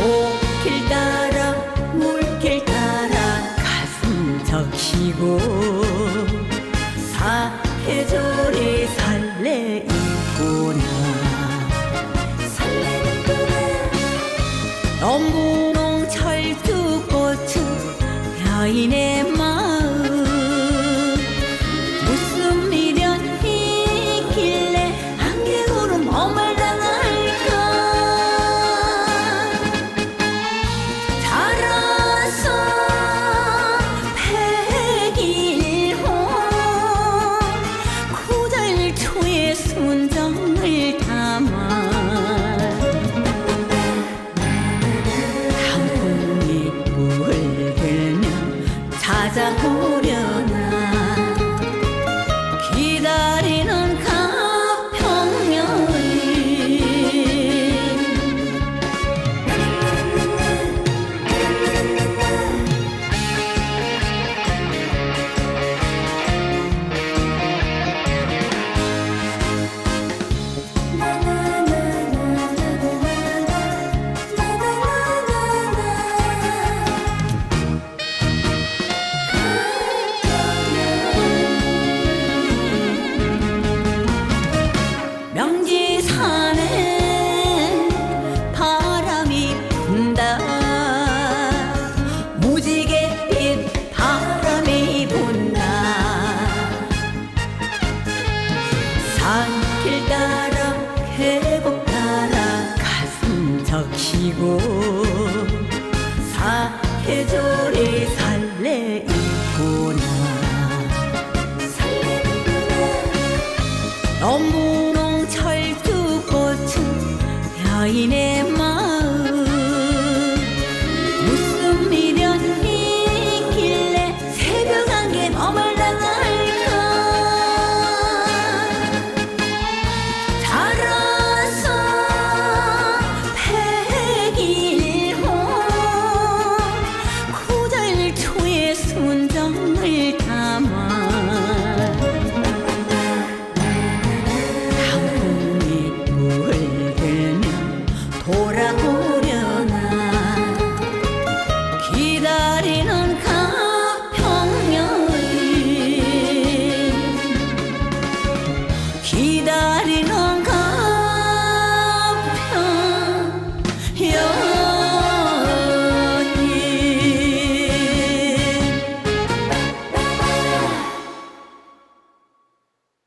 오길 따라 물길 따라 가슴 적시고 사계절이 설레이구나. 설레는구나. 엉구렁 철두꽃은 여인의 따라 회복 따라. 가슴 적시고 사계절이 설레이구나. 설레이구나. 너무농 철두꽃은 여인의